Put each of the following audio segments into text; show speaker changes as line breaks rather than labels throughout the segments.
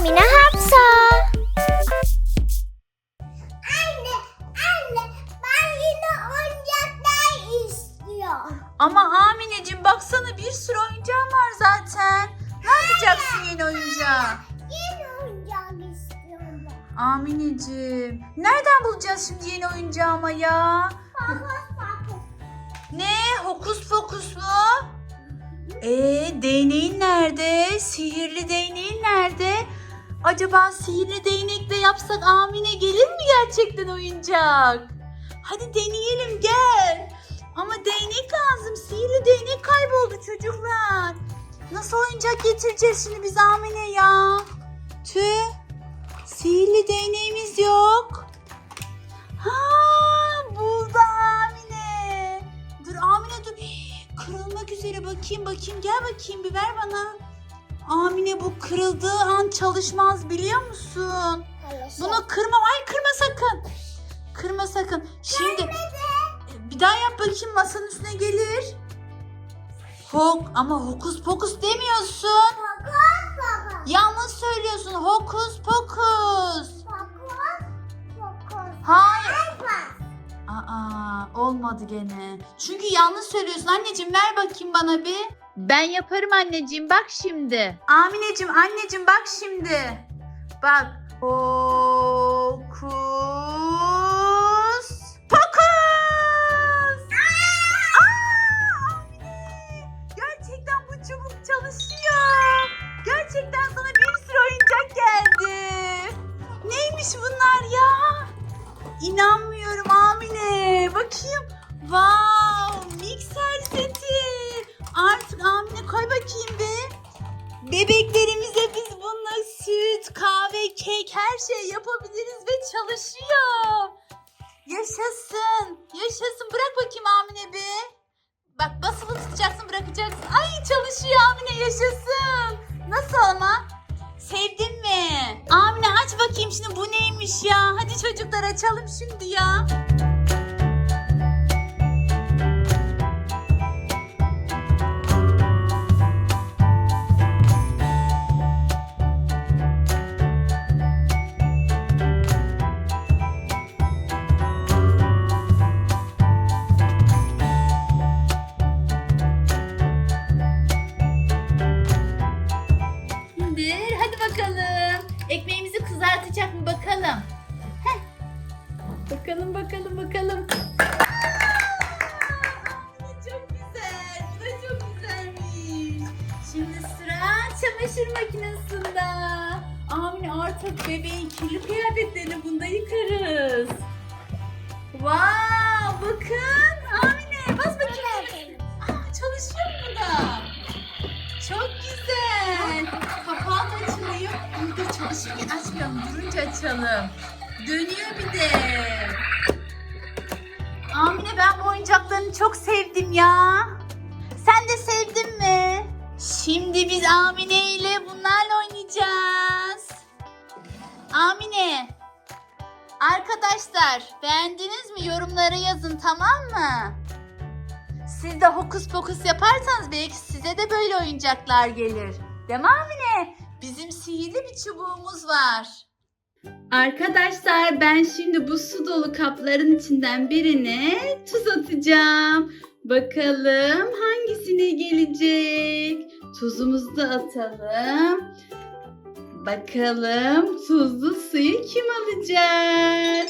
Amine Hafsa.
Anne, anne ben yine oyuncaklar istiyorum.
Ama Amineciğim baksana bir sürü oyuncağın var zaten. Ne yapacaksın yeni oyuncağı?
Yeni oyuncak istiyorum.
Amineciğim. Nereden bulacağız şimdi yeni oyuncağımı ya?
Fokus fokus.
Ne? Hokus pokus mu? Ee, değneğin nerede? Sihirli değneğin nerede? Acaba sihirli değnekle yapsak Amine gelir mi gerçekten oyuncak? Hadi deneyelim gel. Ama değnek lazım. Sihirli değnek kayboldu çocuklar. Nasıl oyuncak getireceğiz şimdi biz Amine ya? Tüh. Sihirli değneğimiz yok. Ha, buldu Amine. Dur Amine dur. Kırılmak üzere bakayım bakayım. Gel bakayım bir ver bana. Amine bu kırıldığı an çalışmaz biliyor musun? Bunu kırma. Ay kırma sakın. Kırma sakın. Şimdi E, bir daha yap bakayım masanın üstüne gelir. Hok ama hokus pokus demiyorsun.
Fokus fokus.
Yanlış söylüyorsun. Hokus pokus.
Fokus fokus.
Hayır. Aa, olmadı gene. Çünkü yanlış söylüyorsun. Anneciğim ver bakayım bana bir. Ben yaparım anneciğim bak şimdi. Amineciğim anneciğim bak şimdi. Bak. Hokus pokus. Aa, Amine. Gerçekten bu çubuk çalışıyor. Gerçekten sana bir sürü oyuncak geldi. Neymiş bunlar ya? İnanmıyorum Amine. Bakayım. Wow, kek her şey yapabiliriz ve çalışıyor. Yaşasın. Yaşasın. Bırak bakayım Amine bir. Bak basılı tutacaksın bırakacaksın. Ay çalışıyor Amine yaşasın. Nasıl ama? Sevdin mi? Amine aç bakayım şimdi bu neymiş ya? Hadi çocuklar açalım şimdi ya. Artık bebeğin kirli kıyafetlerini bunda yıkarız. Wow, bakın. Amine bas bakayım. Aa, çalışıyor mu da? Çok güzel. Kapağı da açılıyor. Burada çalışırken açmayalım. Durunca açalım. Dönüyor bir de. Amine ben bu oyuncaklarını çok sevdim ya. Sen de sevdin mi? Şimdi biz Amine ile bunlarla oynayacağız. Amine. Arkadaşlar beğendiniz mi? Yorumlara yazın tamam mı? Siz de hokus pokus yaparsanız belki size de böyle oyuncaklar gelir. Değil mi Amine? Bizim sihirli bir çubuğumuz var. Arkadaşlar ben şimdi bu su dolu kapların içinden birine tuz atacağım. Bakalım hangisine gelecek? Tuzumuzu da atalım. Bakalım tuzlu suyu kim alacak?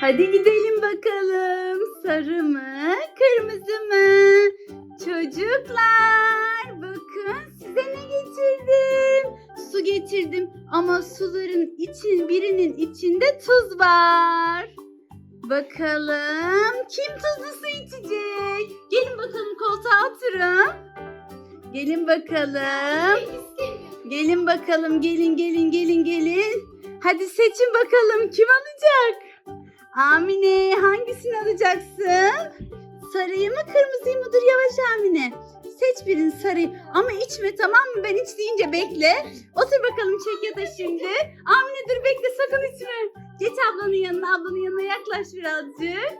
Hadi gidelim bakalım. Sarı mı, kırmızı mı? Çocuklar bakın size ne getirdim. Su getirdim ama suların için birinin içinde tuz var. Bakalım kim tuzlu su içecek? Gelin bakalım koltuğa oturun. Gelin bakalım. Gelin bakalım gelin gelin gelin gelin. Hadi seçin bakalım kim alacak? Amine hangisini alacaksın? Sarıyı mı kırmızıyı mı? Dur yavaş Amine. Seç birini sarıyı. Ama içme tamam mı? Ben iç deyince bekle. Otur bakalım çek ya da şimdi. Amine dur bekle sakın içme. Geç ablanın yanına. Ablanın yanına yaklaş birazcık.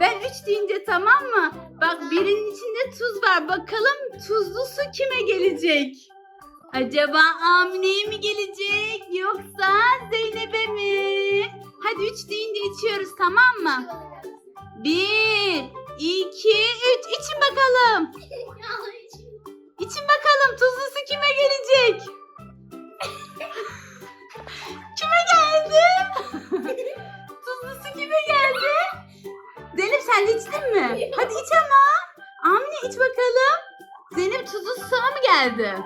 Ben üç deyince tamam mı? Bak birinin içinde tuz var. Bakalım tuzlu su kime gelecek? Acaba Amine'ye mi gelecek yoksa Zeynep'e mi? Hadi üç deyince içiyoruz tamam mı? Bir, iki, üç. İçin bakalım. İçin bakalım tuzlusu kime gelecek? kime geldi? tuzlusu kime geldi? Zeynep sen de içtin mi? Hadi iç ama. Amine iç bakalım. Zeynep tuzlusu sana mı geldi?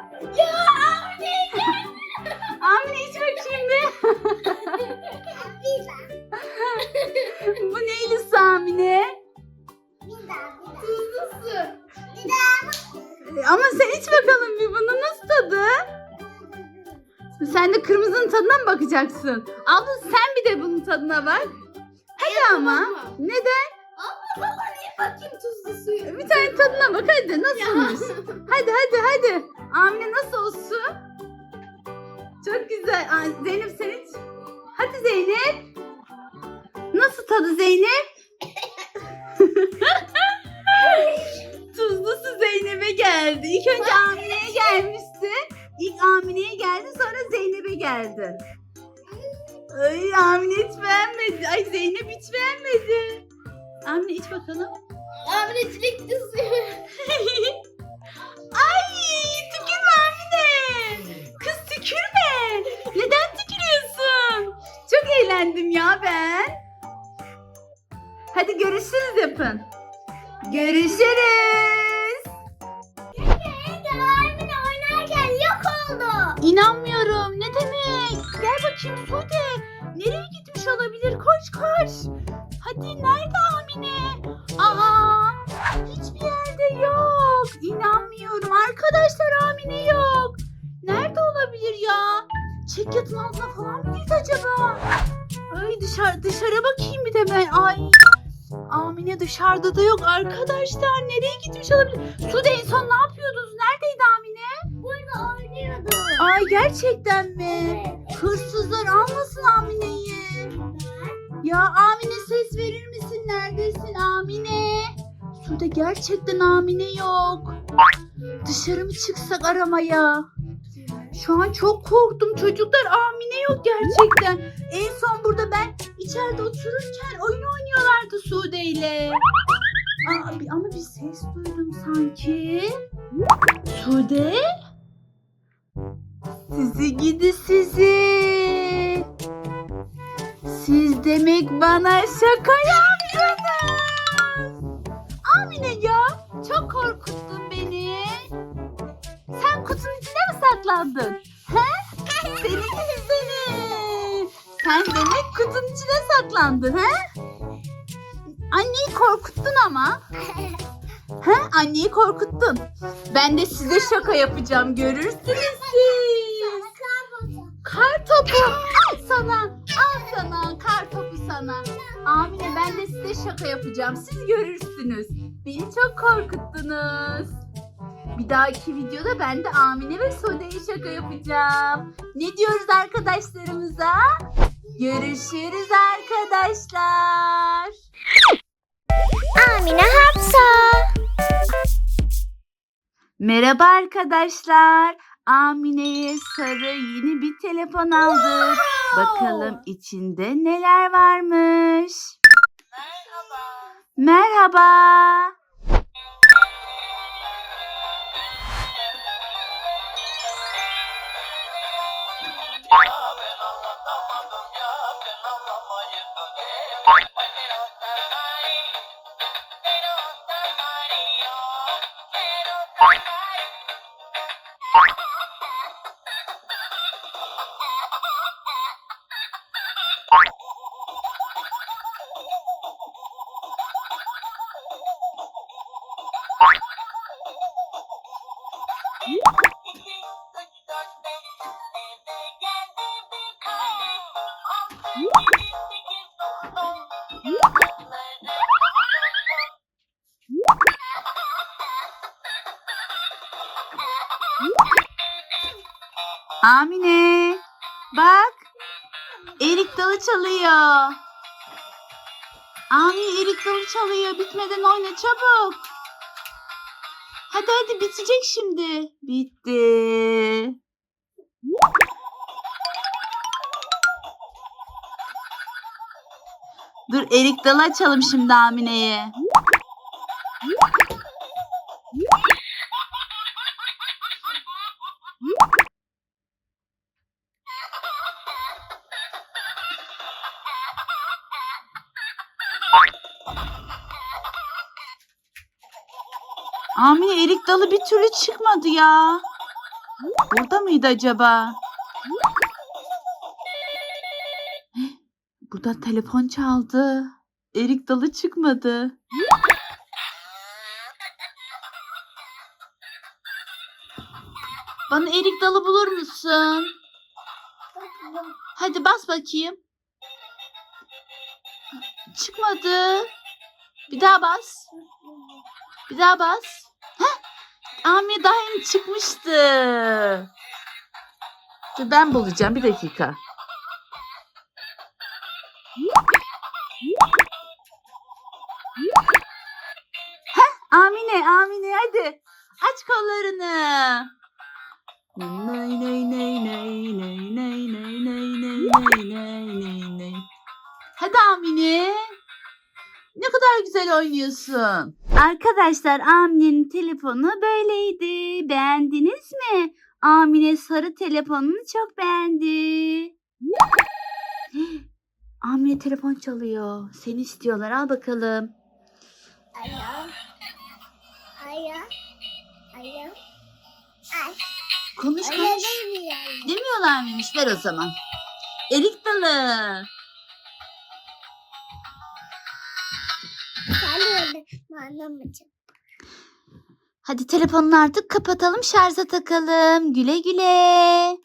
E, Ama sen iç bakalım bir bunu nasıl tadı? Sen de kırmızının tadına mı bakacaksın? Abla sen bir de bunun tadına bak. Hadi ama. Neden?
Allah Allah niye bakayım tuzlu suyu?
Bir tane tadına bak hadi nasılmış? Hadi hadi hadi. Amine nasıl o su? Çok güzel. Aa, Zeynep sen iç. Hadi Zeynep. Nasıl tadı Zeynep? Tuzlu su Zeynep'e geldi. İlk önce Amine'ye gelmişti. İlk Amine'ye geldi sonra Zeynep'e geldi. Ay Amine hiç beğenmedi. Ay Zeynep hiç beğenmedi. Amine iç bakalım.
Amine çilekli suyu.
Ay tükürme Amine. Kız tükürme. Neden tükürüyorsun? Çok eğlendim ya ben. Hadi görüşürüz yapın. Görüşürüz.
Amine oynarken yok oldu.
İnanmıyorum. Ne demek? Gel bakayım Sude. Nereye gitmiş olabilir? Koş koş. Hadi nerede Amine? Aa, hiçbir yerde yok. İnanmıyorum. Arkadaşlar Amine yok. Nerede olabilir ya? Çekyatın altına falan mı girdi acaba? Ay dışarı dışarı bakayım bir de ben. Ay. Amine dışarıda da yok arkadaşlar. Nereye gitmiş olabilir? Sude en son ne yapıyordunuz? Neredeydi Amine?
Burada oynuyordu.
Ay gerçekten mi? Hırsızlar almasın Amine'yi. Ya Amine ses verir misin? Neredesin Amine? Sude gerçekten Amine yok. Dışarı mı çıksak aramaya? Şu an çok korktum çocuklar. Amine yok gerçekten. En son burada ben içeride otururken oyun oynuyorlardı Sude ile. Aa, ama bir ses duydum sanki. Sude? Sizi gidi sizi. Siz demek bana şaka yaptınız. Amine ya çok korkuttun He? Seni seni. Sen demek kutunun içine saklandın he? Anneyi korkuttun ama. He? Anneyi korkuttun. Ben de size şaka yapacağım görürsünüz siz. Kar topu al sana. Al sana kar topu sana. Amine ben de size şaka yapacağım. Siz görürsünüz. Beni çok korkuttunuz. Bir dahaki videoda ben de Amine ve Sode'ye şaka yapacağım. Ne diyoruz arkadaşlarımıza? Görüşürüz arkadaşlar.
Amine Hapsa.
Merhaba arkadaşlar. Amine'ye sarı yeni bir telefon aldık. Bakalım içinde neler varmış. Merhaba. Amine. Bak. Erik dalı çalıyor. Amine erik dalı çalıyor. Bitmeden oyna çabuk. Hadi hadi bitecek şimdi. Bitti. Dur erik dalı açalım şimdi Amine'ye. Dalı bir türlü çıkmadı ya. Burada mıydı acaba? Burada telefon çaldı. Erik dalı çıkmadı. Bana erik dalı bulur musun? Hadi bas bakayım. Çıkmadı. Bir daha bas. Bir daha bas. Ami daha yeni çıkmıştı. Dur ben bulacağım bir dakika. Heh, Amine, Amine hadi. Aç kollarını. Ney ney ney ney ney ney ney ney ney ney ney ney ney. Hadi Amine. Ne kadar güzel oynuyorsun. Arkadaşlar Amine'nin telefonu böyleydi. Beğendiniz mi? Amine sarı telefonunu çok beğendi. Amine telefon çalıyor. Seni istiyorlar. Al bakalım.
Alo. Alo. Alo. Ay.
Konuş konuş. Demiyorlar mıymış? Ver o zaman. Erik dalı.
Anlamayacağım.
Hadi telefonunu artık kapatalım. Şarja takalım. Güle güle.